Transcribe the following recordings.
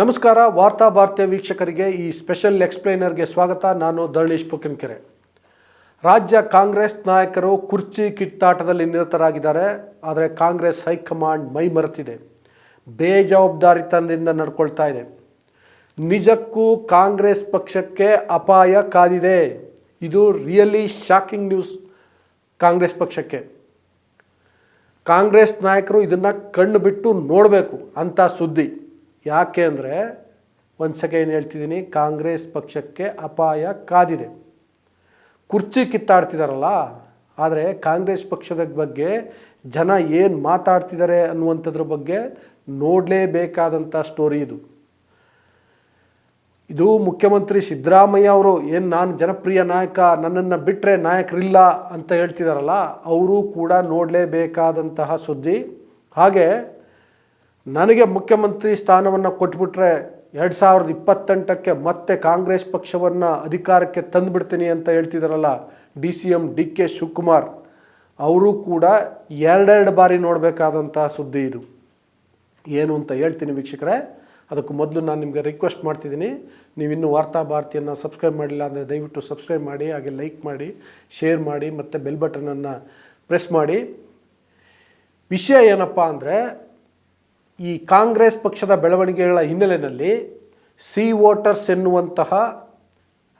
ನಮಸ್ಕಾರ, ವಾರ್ತಾ ಭಾರತೀಯ ವೀಕ್ಷಕರಿಗೆ ಈ ಸ್ಪೆಷಲ್ ಎಕ್ಸ್ಪ್ಲೈನರ್ಗೆ ಸ್ವಾಗತ. ನಾನು ಧರಣೀಶ್ ಪುಕಿನ್ಕೆರೆ ರಾಜ್ಯ ಕಾಂಗ್ರೆಸ್ ನಾಯಕರು ಕುರ್ಚಿ ಕಿತ್ತಾಟದಲ್ಲಿ ನಿರತರಾಗಿದ್ದಾರೆ. ಆದರೆ ಕಾಂಗ್ರೆಸ್ ಹೈಕಮಾಂಡ್ ಮೈ ಮರೆತಿದೆ. ಬೇಜವಾಬ್ದಾರಿತನದಿಂದ ನಡ್ಕೊಳ್ತಾ ಇದೆ. ನಿಜಕ್ಕೂ ಕಾಂಗ್ರೆಸ್ ಪಕ್ಷಕ್ಕೆ ಅಪಾಯ ಕಾದಿದೆ. ಇದು ರಿಯಲಿ ಶಾಕಿಂಗ್ ನ್ಯೂಸ್ ಕಾಂಗ್ರೆಸ್ ಪಕ್ಷಕ್ಕೆ. ಕಾಂಗ್ರೆಸ್ ನಾಯಕರು ಇದನ್ನು ಕಣ್ಣು ಬಿಟ್ಟು ನೋಡಬೇಕು ಅಂತ ಸುದ್ದಿ. ಯಾಕೆ ಅಂದರೆ ಒಂದು ಸೆಕೆಂಡ್ ಹೇಳ್ತಿದ್ದೀನಿ? ಕಾಂಗ್ರೆಸ್ ಪಕ್ಷಕ್ಕೆ ಅಪಾಯ ಕಾದಿದೆ. ಕುರ್ಚಿ ಕಿತ್ತಾಡ್ತಿದಾರಲ್ಲ, ಆದರೆ ಕಾಂಗ್ರೆಸ್ ಪಕ್ಷದ ಬಗ್ಗೆ ಜನ ಏನು ಮಾತಾಡ್ತಿದ್ದಾರೆ ಅನ್ನುವಂಥದ್ರ ಬಗ್ಗೆ ನೋಡಲೇಬೇಕಾದಂಥ ಸ್ಟೋರಿ ಇದು. ಇದು ಮುಖ್ಯಮಂತ್ರಿ ಸಿದ್ದರಾಮಯ್ಯ ಅವರು, ಏನು ನಾನು ಜನಪ್ರಿಯ ನಾಯಕ, ನನ್ನನ್ನು ಬಿಟ್ಟರೆ ನಾಯಕರಿಲ್ಲ ಅಂತ ಹೇಳ್ತಿದಾರಲ್ಲ, ಅವರು ಕೂಡ ನೋಡಲೇಬೇಕಾದಂತಹ ಸುದ್ದಿ. ಹಾಗೆ ನನಗೆ ಮುಖ್ಯಮಂತ್ರಿ ಸ್ಥಾನವನ್ನು ಕೊಟ್ಬಿಟ್ರೆ ಎರಡು ಸಾವಿರದ ಇಪ್ಪತ್ತೆಂಟಕ್ಕೆ ಮತ್ತೆ ಕಾಂಗ್ರೆಸ್ ಪಕ್ಷವನ್ನು ಅಧಿಕಾರಕ್ಕೆ ತಂದುಬಿಡ್ತೀನಿ ಅಂತ ಹೇಳ್ತಿದ್ದಾರಲ್ಲ D C M D K Shivakumar, ಅವರು ಕೂಡ ಎರಡೆರಡು ಬಾರಿ ನೋಡಬೇಕಾದಂತಹ ಸುದ್ದಿ ಇದು. ಏನು ಅಂತ ಹೇಳ್ತೀನಿ ವೀಕ್ಷಕರೇ, ಅದಕ್ಕೂ ಮೊದಲು ನಾನು ನಿಮಗೆ ರಿಕ್ವೆಸ್ಟ್ ಮಾಡ್ತಿದ್ದೀನಿ ನೀವಿನ್ನೂ ವಾರ್ತಾ ಭಾರತಿಯನ್ನು ಸಬ್ಸ್ಕ್ರೈಬ್ ಮಾಡಿಲ್ಲ ಅಂದರೆ ದಯವಿಟ್ಟು ಸಬ್ಸ್ಕ್ರೈಬ್ ಮಾಡಿ, ಹಾಗೆ ಲೈಕ್ ಮಾಡಿ ಶೇರ್ ಮಾಡಿ, ಮತ್ತು ಬೆಲ್ ಬಟನನ್ನು ಪ್ರೆಸ್ ಮಾಡಿ. ವಿಷಯ ಏನಪ್ಪ ಅಂದರೆ ಈ ಕಾಂಗ್ರೆಸ್ ಪಕ್ಷದ ಬೆಳವಣಿಗೆಗಳ ಹಿನ್ನೆಲೆಯಲ್ಲಿ ಸಿ ವೋಟರ್ಸ್ ಎನ್ನುವಂತಹ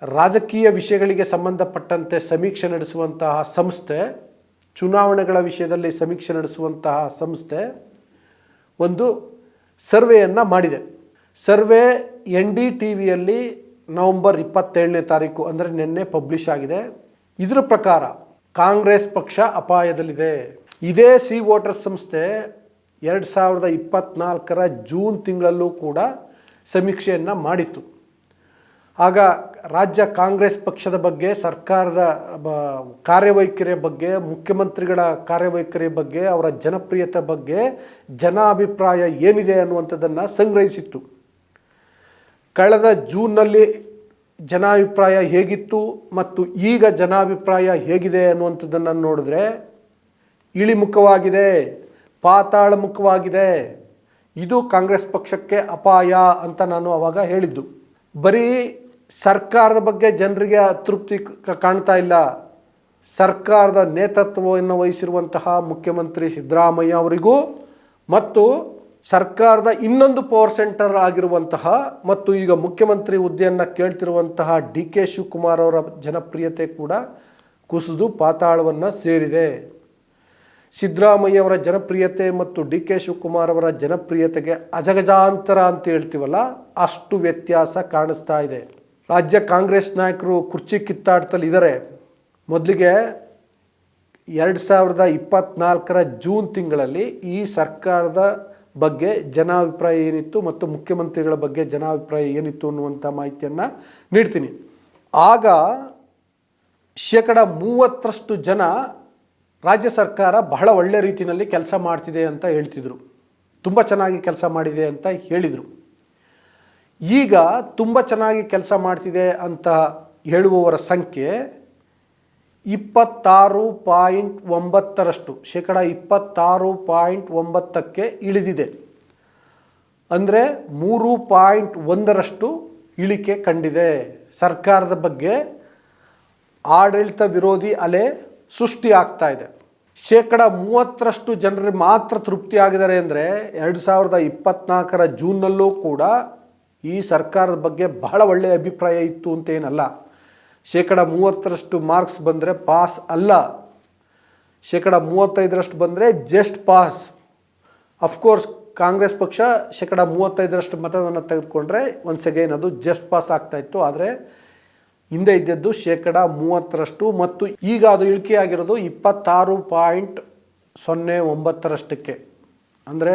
ರಾಜಕೀಯ ವಿಷಯಗಳಿಗೆ ಸಂಬಂಧಪಟ್ಟಂತೆ ಸಮೀಕ್ಷೆ ನಡೆಸುವಂತಹ ಸಂಸ್ಥೆ, ಚುನಾವಣೆಗಳ ವಿಷಯದಲ್ಲಿ ಸಮೀಕ್ಷೆ ನಡೆಸುವಂತಹ ಸಂಸ್ಥೆ ಒಂದು ಸರ್ವೆಯನ್ನು ಮಾಡಿದೆ. ಸರ್ವೆ ಎನ್ ಡಿ ಟಿ ವಿಯಲ್ಲಿ ನವಂಬರ್ ಇಪ್ಪತ್ತೇಳನೇ ತಾರೀಕು ಅಂದರೆ ನಿನ್ನೆ ಪಬ್ಲಿಷ್ ಆಗಿದೆ. ಇದರ ಪ್ರಕಾರ ಕಾಂಗ್ರೆಸ್ ಪಕ್ಷ ಅಪಾಯದಲ್ಲಿದೆ. ಇದೇ ಸಿ ವೋಟರ್ಸ್ ಸಂಸ್ಥೆ ಎರಡು ಸಾವಿರದ ಇಪ್ಪತ್ನಾಲ್ಕರ ಜೂನ್ ತಿಂಗಳಲ್ಲೂ ಕೂಡ ಸಮೀಕ್ಷೆಯನ್ನು ಮಾಡಿತ್ತು. ಆಗ ರಾಜ್ಯ ಕಾಂಗ್ರೆಸ್ ಪಕ್ಷದ ಬಗ್ಗೆ, ಸರ್ಕಾರದ ಬ, ಕಾರ್ಯವೈಖರಿಯ ಬಗ್ಗೆ, ಮುಖ್ಯಮಂತ್ರಿಗಳ ಕಾರ್ಯವೈಖರಿಯ ಬಗ್ಗೆ, ಅವರ ಜನಪ್ರಿಯತೆ ಬಗ್ಗೆ ಜನಾಭಿಪ್ರಾಯ ಏನಿದೆ ಅನ್ನುವಂಥದ್ದನ್ನು ಸಂಗ್ರಹಿಸಿತ್ತು. ಕಳೆದ ಜೂನ್ನಲ್ಲಿ ಜನಾಭಿಪ್ರಾಯ ಹೇಗಿತ್ತು ಮತ್ತು ಈಗ ಜನಾಭಿಪ್ರಾಯ ಹೇಗಿದೆ ಅನ್ನುವಂಥದ್ದನ್ನು ನೋಡಿದ್ರೆ ಇಳಿಮುಖವಾಗಿದೆ. ಪಾತಾಳಮುಖವಾಗಿದೆ. ಇದು ಕಾಂಗ್ರೆಸ್ ಪಕ್ಷಕ್ಕೆ ಅಪಾಯ ಅಂತ ನಾನು ಅವಾಗ ಹೇಳಿದ್ದು. ಬರೀ ಸರ್ಕಾರದ ಬಗ್ಗೆ ಜನರಿಗೆ ಅತೃಪ್ತಿ ಕಾಣ್ತಾ ಇಲ್ಲ. ಸರ್ಕಾರದ ನೇತೃತ್ವವನ್ನು ವಹಿಸಿರುವಂತಹ ಮುಖ್ಯಮಂತ್ರಿ ಸಿದ್ದರಾಮಯ್ಯ ಅವರಿಗೂ ಮತ್ತು ಸರ್ಕಾರದ ಇನ್ನೊಂದು ಪವರ್ ಸೆಂಟರ್ ಆಗಿರುವಂತಹ ಮತ್ತು ಈಗ ಮುಖ್ಯಮಂತ್ರಿ ಹುದ್ದೆಯನ್ನು ಕೇಳ್ತಿರುವಂತಹ ಡಿ ಕೆ ಶಿವಕುಮಾರ್ ಅವರ ಜನಪ್ರಿಯತೆ ಕೂಡ ಕುಸಿದು ಪಾತಾಳವನ್ನು ಸೇರಿದೆ. ಸಿದ್ದರಾಮಯ್ಯ ಅವರ ಜನಪ್ರಿಯತೆ ಮತ್ತು ಡಿ ಕೆ ಶಿವಕುಮಾರ್ ಅವರ ಜನಪ್ರಿಯತೆಗೆ ಅಜಗಜಾಂತರ ಅಂತ ಹೇಳ್ತೀವಲ್ಲ, ಅಷ್ಟು ವ್ಯತ್ಯಾಸ ಕಾಣಿಸ್ತಾ ಇದೆ. ರಾಜ್ಯ ಕಾಂಗ್ರೆಸ್ ನಾಯಕರು ಕುರ್ಚಿ ಕಿತ್ತಾಟದಲ್ಲಿ ಇದ್ದಾರೆ. ಮೊದಲಿಗೆ ಎರಡು ಸಾವಿರದ ಇಪ್ಪತ್ತ್ನಾಲ್ಕರ ಜೂನ್ ತಿಂಗಳಲ್ಲಿ ಈ ಸರ್ಕಾರದ ಬಗ್ಗೆ ಜನಾಭಿಪ್ರಾಯ ಏನಿತ್ತು ಮತ್ತು ಮುಖ್ಯಮಂತ್ರಿಗಳ ಬಗ್ಗೆ ಜನಾಭಿಪ್ರಾಯ ಏನಿತ್ತು ಅನ್ನುವಂಥ ಮಾಹಿತಿಯನ್ನು ನೀಡ್ತೀನಿ. ಆಗ ಶೇಕಡ ಮೂವತ್ತರಷ್ಟು ಜನ ರಾಜ್ಯ ಸರ್ಕಾರ ಬಹಳ ಒಳ್ಳೆ ರೀತಿಯಲ್ಲಿ ಕೆಲಸ ಮಾಡ್ತಿದೆ ಅಂತ ಹೇಳ್ತಿದ್ರು. ತುಂಬ ಚೆನ್ನಾಗಿ ಕೆಲಸ ಮಾಡಿದೆ ಅಂತ ಹೇಳಿದರು. ಈಗ ತುಂಬ ಚೆನ್ನಾಗಿ ಕೆಲಸ ಮಾಡ್ತಿದೆ ಅಂತ ಹೇಳುವವರ ಸಂಖ್ಯೆ ಇಪ್ಪತ್ತಾರು ಪಾಯಿಂಟ್ ಒಂಬತ್ತರಷ್ಟು, ಶೇಕಡ ಇಪ್ಪತ್ತಾರು ಪಾಯಿಂಟ್ ಒಂಬತ್ತಕ್ಕೆ ಇಳಿದಿದೆ. ಅಂದರೆ ಮೂರು ಪಾಯಿಂಟ್ ಒಂದರಷ್ಟು ಇಳಿಕೆ ಕಂಡಿದೆ. ಸರ್ಕಾರದ ಬಗ್ಗೆ ಆಡಳಿತ ವಿರೋಧಿ ಅಲೆ ಸೃಷ್ಟಿ ಆಗ್ತಾ ಇದೆ ಶೇಕಡ ಮೂವತ್ತರಷ್ಟು ಜನರು ಮಾತ್ರ ತೃಪ್ತಿಯಾಗಿದ್ದಾರೆ ಅಂದರೆ ಎರಡು ಸಾವಿರದ ಇಪ್ಪತ್ನಾಲ್ಕರ ಜೂನ್ನಲ್ಲೂ ಕೂಡ ಈ ಸರ್ಕಾರದ ಬಗ್ಗೆ ಬಹಳ ಒಳ್ಳೆಯ ಅಭಿಪ್ರಾಯ ಇತ್ತು ಅಂತ ಏನಲ್ಲ ಶೇಕಡ ಮೂವತ್ತರಷ್ಟು ಮಾರ್ಕ್ಸ್ ಬಂದರೆ ಪಾಸ್ ಅಲ್ಲ. ಶೇಕಡ ಮೂವತ್ತೈದರಷ್ಟು ಬಂದರೆ ಜಸ್ಟ್ ಪಾಸ್. ಅಫ್ಕೋರ್ಸ್ ಕಾಂಗ್ರೆಸ್ ಪಕ್ಷ ಶೇಕಡ ಮೂವತ್ತೈದರಷ್ಟು ಮತವನ್ನು ತೆಗೆದುಕೊಂಡ್ರೆ ಒಂದು ಸೆಗೆ ಅದು ಜಸ್ಟ್ ಪಾಸ್ ಆಗ್ತಾಯಿತ್ತು ಆದರೆ ಹಿಂದೆ ಇದ್ದದ್ದು ಶೇಕಡ ಮೂವತ್ತರಷ್ಟು ಮತ್ತು ಈಗ ಅದು ಇಳಿಕೆಯಾಗಿರೋದು ಇಪ್ಪತ್ತಾರು ಪಾಯಿಂಟ್ ಸೊನ್ನೆ ಒಂಬತ್ತರಷ್ಟಕ್ಕೆ. ಅಂದರೆ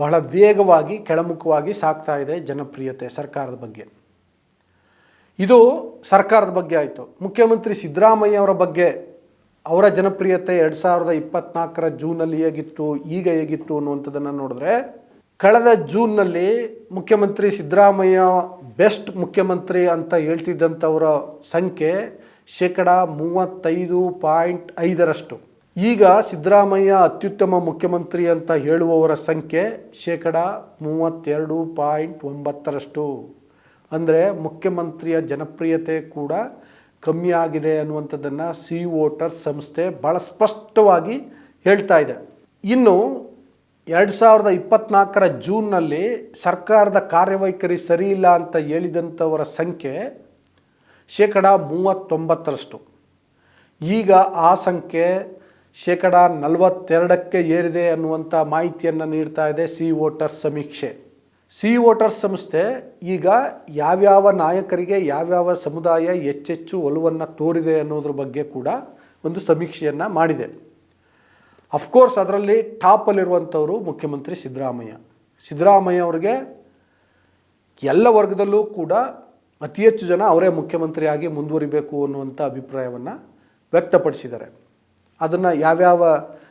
ಬಹಳ ವೇಗವಾಗಿ, ಕೆಳಮುಖವಾಗಿ ಸಾಗ್ತಾ ಇದೆ ಜನಪ್ರಿಯತೆ ಸರ್ಕಾರದ ಬಗ್ಗೆ. ಇದು ಸರ್ಕಾರದ ಬಗ್ಗೆ ಆಯಿತು. ಮುಖ್ಯಮಂತ್ರಿ ಸಿದ್ದರಾಮಯ್ಯ ಅವರ ಬಗ್ಗೆ ಅವರ ಜನಪ್ರಿಯತೆ ಎರಡು ಸಾವಿರದ ಇಪ್ಪತ್ನಾಲ್ಕರ ಜೂನಲ್ಲಿ ಹೇಗಿತ್ತು, ಈಗ ಹೇಗಿತ್ತು ಅನ್ನುವಂಥದ್ದನ್ನು ನೋಡಿದ್ರೆ ಕಳೆದ ಜೂನ್ನಲ್ಲಿ ಮುಖ್ಯಮಂತ್ರಿ ಸಿದ್ದರಾಮಯ್ಯ ಬೆಸ್ಟ್ ಮುಖ್ಯಮಂತ್ರಿ ಅಂತ ಹೇಳ್ತಿದ್ದಂಥವರ ಸಂಖ್ಯೆ ಶೇಕಡ ಮೂವತ್ತೈದು ಪಾಯಿಂಟ್ ಐದರಷ್ಟು. ಈಗ ಸಿದ್ದರಾಮಯ್ಯ ಅತ್ಯುತ್ತಮ ಮುಖ್ಯಮಂತ್ರಿ ಅಂತ ಹೇಳುವವರ ಸಂಖ್ಯೆ ಶೇಕಡ ಮೂವತ್ತೆರಡು ಪಾಯಿಂಟ್ ಒಂಬತ್ತರಷ್ಟು. ಅಂದರೆ ಮುಖ್ಯಮಂತ್ರಿಯ ಜನಪ್ರಿಯತೆ ಕೂಡ ಕಮ್ಮಿ ಆಗಿದೆ ಅನ್ನುವಂಥದ್ದನ್ನು ಸಿ ವೋಟರ್ ಸಂಸ್ಥೆ ಭಾಳ ಸ್ಪಷ್ಟವಾಗಿ ಹೇಳ್ತಾ ಇದೆ. ಇನ್ನು ಎರಡು ಸಾವಿರದ ಇಪ್ಪತ್ನಾಲ್ಕರ ಜೂನ್ನಲ್ಲಿ ಸರ್ಕಾರದ ಕಾರ್ಯವೈಖರಿ ಸರಿಯಿಲ್ಲ ಅಂತ ಹೇಳಿದಂಥವರ ಸಂಖ್ಯೆ ಶೇಕಡ ಮೂವತ್ತೊಂಬತ್ತರಷ್ಟು. ಈಗ ಆ ಸಂಖ್ಯೆ ಶೇಕಡ ನಲವತ್ತೆರಡಕ್ಕೆ ಏರಿದೆ ಅನ್ನುವಂಥ ಮಾಹಿತಿಯನ್ನು ನೀಡ್ತಾ ಇದೆ ಸಿ ವೋಟರ್ಸ್ ಸಮೀಕ್ಷೆ. ಸಿ ವೋಟರ್ಸ್ ಸಂಸ್ಥೆ ಈಗ ಯಾವ್ಯಾವ ನಾಯಕರಿಗೆ ಯಾವ್ಯಾವ ಸಮುದಾಯ ಹೆಚ್ಚೆಚ್ಚು ಒಲವನ್ನು ತೋರಿದೆ ಅನ್ನೋದ್ರ ಬಗ್ಗೆ ಕೂಡ ಒಂದು ಸಮೀಕ್ಷೆಯನ್ನು ಮಾಡಿದೆ. ಅಫ್ಕೋರ್ಸ್ ಅದರಲ್ಲಿ ಟಾಪಲ್ಲಿರುವಂಥವರು ಮುಖ್ಯಮಂತ್ರಿ ಸಿದ್ದರಾಮಯ್ಯ. ಸಿದ್ದರಾಮಯ್ಯ ಅವರಿಗೆ ಎಲ್ಲ ವರ್ಗದಲ್ಲೂ ಕೂಡ ಅತಿ ಹೆಚ್ಚು ಜನ ಅವರೇ ಮುಖ್ಯಮಂತ್ರಿಯಾಗಿ ಮುಂದುವರಿಬೇಕು ಅನ್ನುವಂಥ ಅಭಿಪ್ರಾಯವನ್ನು ವ್ಯಕ್ತಪಡಿಸಿದ್ದಾರೆ. ಅದನ್ನು ಯಾವ್ಯಾವ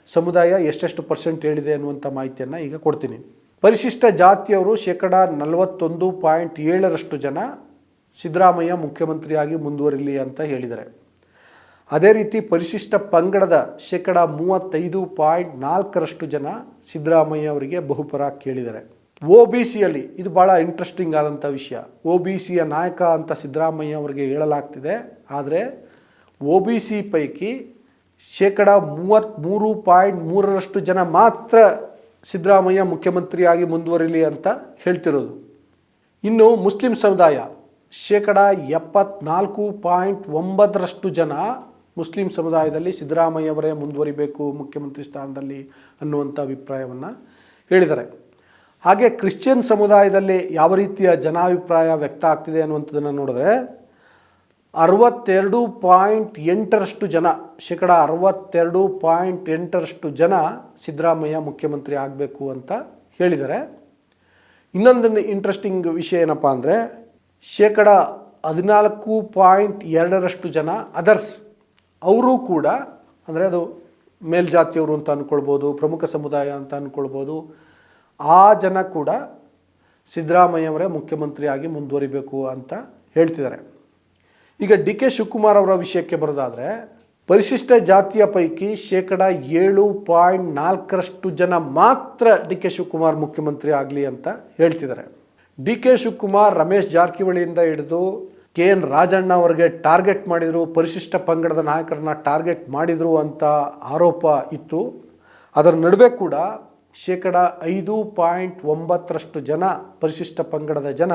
ಸಮುದಾಯ ಎಷ್ಟೆಷ್ಟು ಪರ್ಸೆಂಟ್ ಹೇಳಿದೆ ಅನ್ನುವಂಥ ಮಾಹಿತಿಯನ್ನು ಈಗ ಕೊಡ್ತೀನಿ. ಪರಿಶಿಷ್ಟ ಜಾತಿಯವರು ಶೇಕಡ ನಲವತ್ತೊಂದು ಪಾಯಿಂಟ್ ಏಳರಷ್ಟು ಜನ ಸಿದ್ದರಾಮಯ್ಯ ಮುಖ್ಯಮಂತ್ರಿಯಾಗಿ ಮುಂದುವರಿಲಿ ಅಂತ ಹೇಳಿದ್ದಾರೆ. ಅದೇ ರೀತಿ ಪರಿಶಿಷ್ಟ ಪಂಗಡದ ಶೇಕಡ ಮೂವತ್ತೈದು ಪಾಯಿಂಟ್ ನಾಲ್ಕರಷ್ಟು ಜನ ಸಿದ್ದರಾಮಯ್ಯ ಅವರಿಗೆ ಬಹುಪರ ಕೇಳಿದ್ದಾರೆ. ಒ ಬಿ ಸಿಯಲ್ಲಿ ಇದು ಭಾಳ ಇಂಟ್ರೆಸ್ಟಿಂಗ್ ಆದಂಥ ವಿಷಯ. ಓ ಬಿ ಸಿಯ ನಾಯಕ ಅಂತ ಸಿದ್ದರಾಮಯ್ಯ ಅವರಿಗೆ ಹೇಳಲಾಗ್ತಿದೆ. ಆದರೆ ಓ ಬಿ ಸಿ ಪೈಕಿ ಶೇಕಡ ಮೂವತ್ತ್ಮೂರು ಪಾಯಿಂಟ್ ಮೂರರಷ್ಟು ಜನ ಮಾತ್ರ ಸಿದ್ದರಾಮಯ್ಯ ಮುಖ್ಯಮಂತ್ರಿಯಾಗಿ ಮುಂದುವರಿಲಿ ಅಂತ ಹೇಳ್ತಿರೋದು. ಇನ್ನು ಮುಸ್ಲಿಂ ಸಮುದಾಯ ಶೇಕಡ ಎಪ್ಪತ್ನಾಲ್ಕು ಪಾಯಿಂಟ್ ಒಂಬತ್ತರಷ್ಟು ಜನ ಮುಸ್ಲಿಂ ಸಮುದಾಯದಲ್ಲಿ ಸಿದ್ದರಾಮಯ್ಯವರೇ ಮುಂದುವರಿಬೇಕು ಮುಖ್ಯಮಂತ್ರಿ ಸ್ಥಾನದಲ್ಲಿ ಅನ್ನುವಂಥ ಅಭಿಪ್ರಾಯವನ್ನು ಹೇಳಿದ್ದಾರೆ. ಹಾಗೆ ಕ್ರಿಶ್ಚಿಯನ್ ಸಮುದಾಯದಲ್ಲಿ ಯಾವ ರೀತಿಯ ಜನಾಭಿಪ್ರಾಯ ವ್ಯಕ್ತ ಆಗ್ತಿದೆ ಅನ್ನುವಂಥದ್ದನ್ನು ನೋಡಿದ್ರೆ ಅರವತ್ತೆರಡು ಪಾಯಿಂಟ್ ಎಂಟರಷ್ಟು ಜನ, ಶೇಕಡ ಅರವತ್ತೆರಡು ಪಾಯಿಂಟ್ ಎಂಟರಷ್ಟು ಜನ ಸಿದ್ದರಾಮಯ್ಯ ಮುಖ್ಯಮಂತ್ರಿ ಆಗಬೇಕು ಅಂತ ಹೇಳಿದ್ದಾರೆ. ಇನ್ನೊಂದು ಇಂಟ್ರೆಸ್ಟಿಂಗ್ ವಿಷಯ ಏನಪ್ಪ ಅಂದರೆ ಶೇಕಡ ಹದಿನಾಲ್ಕು ಪಾಯಿಂಟ್ ಎರಡರಷ್ಟು ಜನ ಅದರ್ಸ್ ಅವರು ಕೂಡ, ಅಂದರೆ ಅದು ಮೇಲ್ಜಾತಿಯವರು ಅಂತ ಅಂದ್ಕೊಳ್ಬೋದು ಪ್ರಮುಖ ಸಮುದಾಯ ಅಂತ ಅಂದ್ಕೊಳ್ಬೋದು ಆ ಜನ ಕೂಡ ಸಿದ್ದರಾಮಯ್ಯವರೇ ಮುಖ್ಯಮಂತ್ರಿಯಾಗಿ ಮುಂದುವರಿಬೇಕು ಅಂತ ಹೇಳ್ತಿದ್ದಾರೆ. ಈಗ ಡಿ ಕೆ ಶಿವಕುಮಾರ್ ಅವರ ವಿಷಯಕ್ಕೆ ಬರೋದಾದರೆ, ಪರಿಶಿಷ್ಟ ಜಾತಿಯ ಪೈಕಿ ಶೇಕಡ ಏಳು ಪಾಯಿಂಟ್ ನಾಲ್ಕರಷ್ಟು ಜನ ಮಾತ್ರ ಡಿ ಕೆ ಶಿವಕುಮಾರ್ ಮುಖ್ಯಮಂತ್ರಿ ಆಗಲಿ ಅಂತ ಹೇಳ್ತಿದ್ದಾರೆ. ಡಿ ಕೆ ಶಿವಕುಮಾರ್ ರಮೇಶ್ ಜಾರಕಿಹೊಳಿಯಿಂದ ಹಿಡಿದು ಕೆ ಎನ್ ರಾಜಣ್ಣ ಅವರಿಗೆ ಟಾರ್ಗೆಟ್ ಮಾಡಿದರು, ಪರಿಶಿಷ್ಟ ಪಂಗಡದ ನಾಯಕರನ್ನ ಟಾರ್ಗೆಟ್ ಮಾಡಿದರು ಅಂತ ಆರೋಪ ಇತ್ತು. ಅದರ ನಡುವೆ ಕೂಡ ಶೇಕಡ ಐದು ಪಾಯಿಂಟ್ ಒಂಬತ್ತರಷ್ಟು ಜನ ಪರಿಶಿಷ್ಟ ಪಂಗಡದ ಜನ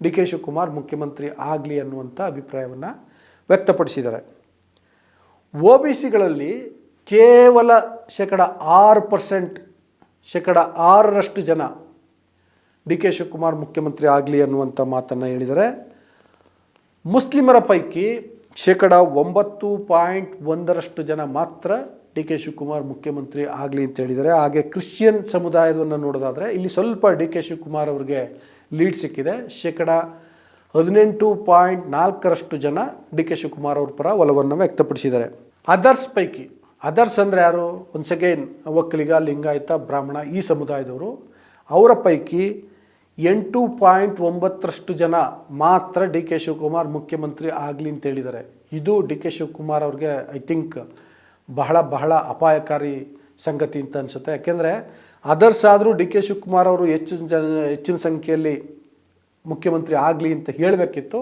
ಡಿ ಕೆ ಶಿವಕುಮಾರ್ ಮುಖ್ಯಮಂತ್ರಿ ಆಗಲಿ ಅನ್ನುವಂಥ ಅಭಿಪ್ರಾಯವನ್ನು ವ್ಯಕ್ತಪಡಿಸಿದ್ದಾರೆ. ಓ ಬಿ ಸಿಗಳಲ್ಲಿ ಕೇವಲ ಶೇಕಡ ಆರು ಪರ್ಸೆಂಟ್, ಶೇಕಡ ಆರರಷ್ಟು ಜನ ಡಿ ಕೆ ಶಿವಕುಮಾರ್ ಮುಖ್ಯಮಂತ್ರಿ ಆಗಲಿ ಅನ್ನುವಂಥ ಮಾತನ್ನು ಹೇಳಿದರೆ ಮುಸ್ಲಿಮರ ಪೈಕಿ ಶೇಕಡ ಒಂಬತ್ತು ಪಾಯಿಂಟ್ ಒಂದರಷ್ಟು ಜನ ಮಾತ್ರ ಡಿ ಕೆ ಶಿವಕುಮಾರ್ ಮುಖ್ಯಮಂತ್ರಿ ಆಗಲಿ ಅಂತ ಹೇಳಿದ್ದಾರೆ. ಹಾಗೆ ಕ್ರಿಶ್ಚಿಯನ್ ಸಮುದಾಯವನ್ನು ನೋಡೋದಾದರೆ ಇಲ್ಲಿ ಸ್ವಲ್ಪ ಡಿ ಕೆ ಶಿವಕುಮಾರ್ ಅವರಿಗೆ ಲೀಡ್ ಸಿಕ್ಕಿದೆ. ಶೇಕಡ ಹದಿನೆಂಟು ಪಾಯಿಂಟ್ ನಾಲ್ಕರಷ್ಟು ಜನ ಡಿ ಕೆ ಶಿವಕುಮಾರ್ ಅವ್ರ ಪರ ಒಲವನ್ನು ವ್ಯಕ್ತಪಡಿಸಿದ್ದಾರೆ. ಅದರ್ಸ್ ಪೈಕಿ, ಅದರ್ಸ್ ಅಂದರೆ ಯಾರು? ಒನ್ಸ್ ಅಗೇನ್, ಒಕ್ಕಲಿಗ, ಲಿಂಗಾಯತ, ಬ್ರಾಹ್ಮಣ ಈ ಸಮುದಾಯದವರು ಅವರ ಪೈಕಿ ಎಂಟು ಪಾಯಿಂಟ್ ಒಂಬತ್ತರಷ್ಟು ಜನ ಮಾತ್ರ ಡಿ ಕೆ ಶಿವಕುಮಾರ್ ಮುಖ್ಯಮಂತ್ರಿ ಆಗಲಿ ಅಂತ ಹೇಳಿದ್ದಾರೆ. ಇದು ಡಿ ಕೆ ಶಿವಕುಮಾರ್ ಅವ್ರಿಗೆ ಐ ಥಿಂಕ್ ಬಹಳ ಬಹಳ ಅಪಾಯಕಾರಿ ಸಂಗತಿ ಅಂತ ಅನಿಸುತ್ತೆ. ಯಾಕೆಂದರೆ ಅದರ್ಸ್ ಆದರೂ ಡಿ ಕೆ ಶಿವಕುಮಾರ್ ಅವರು ಹೆಚ್ಚಿನ ಜನ, ಹೆಚ್ಚಿನ ಸಂಖ್ಯೆಯಲ್ಲಿ ಮುಖ್ಯಮಂತ್ರಿ ಆಗಲಿ ಅಂತ ಹೇಳಬೇಕಿತ್ತು.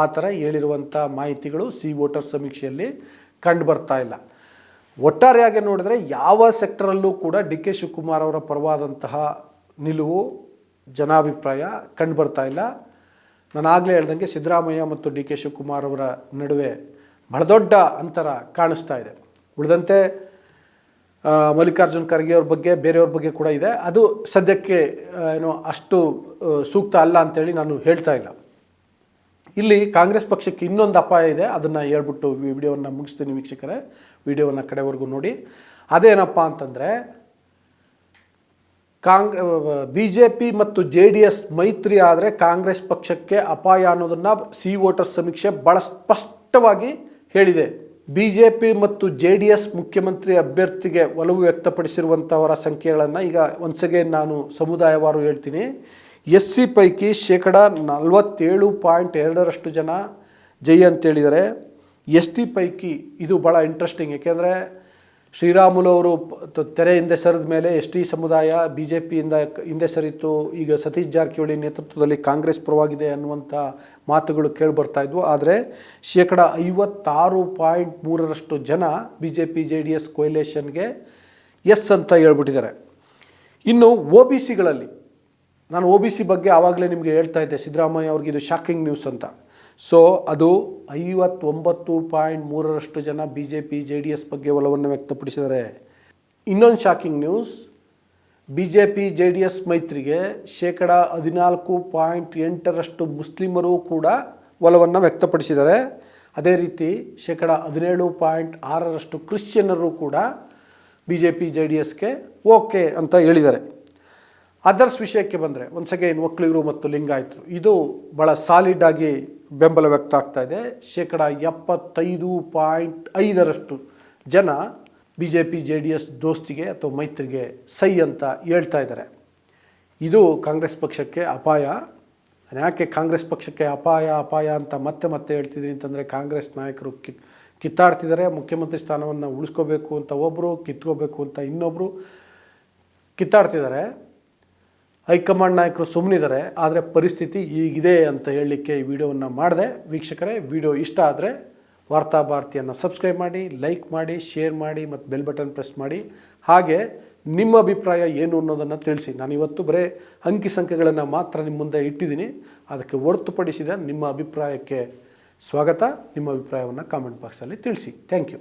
ಆ ಥರ ಹೇಳಿರುವಂಥ ಮಾಹಿತಿಗಳು ಸಿ ವೋಟರ್ ಸಮೀಕ್ಷೆಯಲ್ಲಿ ಕಂಡು ಬರ್ತಾ ಇಲ್ಲ. ಒಟ್ಟಾರೆಯಾಗಿ ನೋಡಿದ್ರೆ ಯಾವ ಸೆಕ್ಟರಲ್ಲೂ ಕೂಡ ಡಿ ಕೆ ಶಿವಕುಮಾರ್ ಅವರ ಪರವಾದಂತಹ ನಿಲುವು ಜನಾಭಿಪ್ರಾಯ ಕಂಡು ಬರ್ತಾ ಇಲ್ಲ. ನಾನು ಆಗಲೇ ಹೇಳ್ದಂಗೆ ಸಿದ್ದರಾಮಯ್ಯ ಮತ್ತು ಡಿ ಕೆ ಶಿವಕುಮಾರ್ ಅವರ ನಡುವೆ ಬಹಳ ದೊಡ್ಡ ಅಂತರ ಕಾಣಿಸ್ತಾ ಇದೆ. ಉಳಿದಂತೆ ಮಲ್ಲಿಕಾರ್ಜುನ ಖರ್ಗೆ ಅವ್ರ ಬಗ್ಗೆ, ಬೇರೆಯವ್ರ ಬಗ್ಗೆ ಕೂಡ ಇದೆ. ಅದು ಸದ್ಯಕ್ಕೆ ಏನು ಅಷ್ಟು ಸೂಕ್ತ ಅಲ್ಲ ಅಂತೇಳಿ ನಾನು ಹೇಳ್ತಾ ಇಲ್ಲ. ಇಲ್ಲಿ ಕಾಂಗ್ರೆಸ್ ಪಕ್ಷಕ್ಕೆ ಇನ್ನೊಂದು ಅಪಾಯ ಇದೆ. ಅದನ್ನು ಹೇಳ್ಬಿಟ್ಟು ವಿಡಿಯೋವನ್ನು ಮುಗಿಸ್ತೀನಿ ವೀಕ್ಷಕರೇ. ವಿಡಿಯೋವನ್ನು ಕಡೆವರೆಗೂ ನೋಡಿ. ಅದೇನಪ್ಪ ಅಂತಂದರೆ ಕಾಂಗ್ ಬಿ ಜೆ ಪಿ ಮತ್ತು ಜೆ ಡಿ ಎಸ್ ಮೈತ್ರಿ ಆದರೆ ಕಾಂಗ್ರೆಸ್ ಪಕ್ಷಕ್ಕೆ ಅಪಾಯ ಅನ್ನೋದನ್ನು ಸಿ ವೋಟರ್ ಸಮೀಕ್ಷೆ ಭಾಳ ಸ್ಪಷ್ಟವಾಗಿ ಹೇಳಿದೆ. ಬಿ ಜೆ ಪಿ ಮತ್ತು ಜೆ ಡಿ ಎಸ್ ಮುಖ್ಯಮಂತ್ರಿ ಅಭ್ಯರ್ಥಿಗೆ ಒಲವು ವ್ಯಕ್ತಪಡಿಸಿರುವಂಥವರ ಸಂಖ್ಯೆಗಳನ್ನು ಈಗ ಒಂದ್ಸಗೆ ನಾನು ಸಮುದಾಯವಾರು ಹೇಳ್ತೀನಿ. ಎಸ್ ಸಿ ಪೈಕಿ ಶೇಕಡ ನಲವತ್ತೇಳು ಪಾಯಿಂಟ್ ಎರಡರಷ್ಟು ಜನ ಜೈ ಅಂತೇಳಿದರೆ ಎಸ್ ಟಿ ಪೈಕಿ ಇದು ಭಾಳ ಇಂಟ್ರೆಸ್ಟಿಂಗ್ ಯಾಕೆಂದರೆ ಶ್ರೀರಾಮುಲು ಅವರು ತೆರೆ ಹಿಂದೆ ಸರಿದ ಮೇಲೆ ಎಸ್ ಟಿ ಸಮುದಾಯ ಬಿ ಜೆ ಪಿಯಿಂದ ಹಿಂದೆ ಸರಿತು. ಈಗ ಸತೀಶ್ ಜಾರಕಿಹೊಳಿ ನೇತೃತ್ವದಲ್ಲಿ ಕಾಂಗ್ರೆಸ್ ಪರವಾಗಿದೆ ಅನ್ನುವಂಥ ಮಾತುಗಳು ಕೇಳಿಬರ್ತಾ ಇದ್ವು. ಆದರೆ ಶೇಕಡ ಐವತ್ತಾರು ಪಾಯಿಂಟ್ ಮೂರರಷ್ಟು ಜನ B J P J D S ಕೊಯ್ಲೇಷನ್ಗೆ yes ಅಂತ ಹೇಳ್ಬಿಟ್ಟಿದ್ದಾರೆ. ಇನ್ನು ಒ ಬಿ ಸಿಗಳಲ್ಲಿ ನಾನು ಒ ಬಿ ಸಿ ಬಗ್ಗೆ ಆವಾಗಲೇ ನಿಮಗೆ ಹೇಳ್ತಾ ಇದ್ದೆ, ಸಿದ್ದರಾಮಯ್ಯ ಅವ್ರಿಗೆ ಇದು ಶಾಕಿಂಗ್ ನ್ಯೂಸ್ ಅಂತ. ಸೊ ಅದು ಐವತ್ತೊಂಬತ್ತು ಪಾಯಿಂಟ್ ಮೂರರಷ್ಟು ಜನ B J P J D S ಬಗ್ಗೆ ಒಲವನ್ನು ವ್ಯಕ್ತಪಡಿಸಿದ್ದಾರೆ. ಇನ್ನೊಂದು shocking news B J P J D S ಮೈತ್ರಿಗೆ ಶೇಕಡ ಹದಿನಾಲ್ಕು ಪಾಯಿಂಟ್ ಎಂಟರಷ್ಟು ಮುಸ್ಲಿಮರು ಕೂಡ ಒಲವನ್ನು ವ್ಯಕ್ತಪಡಿಸಿದ್ದಾರೆ. ಅದೇ ರೀತಿ ಶೇಕಡ ಹದಿನೇಳು ಪಾಯಿಂಟ್ ಆರರಷ್ಟು ಕ್ರಿಶ್ಚಿಯನ್ನರು ಕೂಡ B J P J D ಎಸ್ಗೆ ಓಕೆ ಅಂತ ಹೇಳಿದ್ದಾರೆ. ಅದರ್ಸ್ ವಿಷಯಕ್ಕೆ ಬಂದರೆ ಒಂದು ಅಗೈನ್ ಒಕ್ಕಲಿಗರು ಮತ್ತು ಲಿಂಗಾಯತರು, ಇದು ಭಾಳ ಸಾಲಿಡ್ ಆಗಿ ಬೆಂಬಲ ವ್ಯಕ್ತ ಆಗ್ತಾ ಇದೆ. ಶೇಕಡ ಎಪ್ಪತ್ತೈದು ಪಾಯಿಂಟ್ ಐದರಷ್ಟು ಜನ B J P J D S ದೋಸ್ತಿಗೆ ಅಥವಾ ಮೈತ್ರಿಗೆ ಸೈ ಅಂತ ಹೇಳ್ತಾ ಇದ್ದಾರೆ. ಇದು ಕಾಂಗ್ರೆಸ್ ಪಕ್ಷಕ್ಕೆ ಅಪಾಯ. ಯಾಕೆ ಕಾಂಗ್ರೆಸ್ ಪಕ್ಷಕ್ಕೆ ಅಪಾಯ ಅಪಾಯ ಅಂತ ಮತ್ತೆ ಮತ್ತೆ ಹೇಳ್ತಿದ್ದೀನಿ ಅಂತಂದರೆ ಕಾಂಗ್ರೆಸ್ ನಾಯಕರು ಕಿ, ಕಿತ್ತಾಡ್ತಿದ್ದಾರೆ. ಮುಖ್ಯಮಂತ್ರಿ ಸ್ಥಾನವನ್ನು ಉಳಿಸ್ಕೋಬೇಕು ಅಂತ ಒಬ್ಬರು ಕಿತ್ಕೋಬೇಕು ಅಂತ ಇನ್ನೊಬ್ಬರು ಕಿತ್ತಾಡ್ತಿದ್ದಾರೆ. ಹೈಕಮಾಂಡ್ ನಾಯಕರು ಸುಮ್ಮನಿದ್ದಾರೆ ಆದರೆ ಪರಿಸ್ಥಿತಿ ಈಗಿದೆ ಅಂತ ಹೇಳಲಿಕ್ಕೆ ಈ ವಿಡಿಯೋವನ್ನು ಮಾಡಿದೆ. ವೀಕ್ಷಕರೇ, ವಿಡಿಯೋ ಇಷ್ಟ ಆದರೆ ವಾರ್ತಾಭಾರತಿಯನ್ನು ಸಬ್ಸ್ಕ್ರೈಬ್ ಮಾಡಿ ಲೈಕ್ ಮಾಡಿ ಶೇರ್ ಮಾಡಿ, ಮತ್ತು ಬೆಲ್ ಬಟನ್ ಪ್ರೆಸ್ ಮಾಡಿ. ಹಾಗೆ ನಿಮ್ಮ ಅಭಿಪ್ರಾಯ ಏನು ಅನ್ನೋದನ್ನು ತಿಳಿಸಿ. ನಾನು ಇವತ್ತು ಬರೀ ಅಂಕಿ ಸಂಖ್ಯೆಗಳನ್ನು ಮಾತ್ರ ನಿಮ್ಮ ಮುಂದೆ ಇಟ್ಟಿದ್ದೀನಿ. ಅದಕ್ಕೆ ಹೊರತುಪಡಿಸಿದ ನಿಮ್ಮ ಅಭಿಪ್ರಾಯಕ್ಕೆ ಸ್ವಾಗತ. ನಿಮ್ಮ ಅಭಿಪ್ರಾಯವನ್ನು ಕಾಮೆಂಟ್ ಬಾಕ್ಸಲ್ಲಿ ತಿಳಿಸಿ. Thank you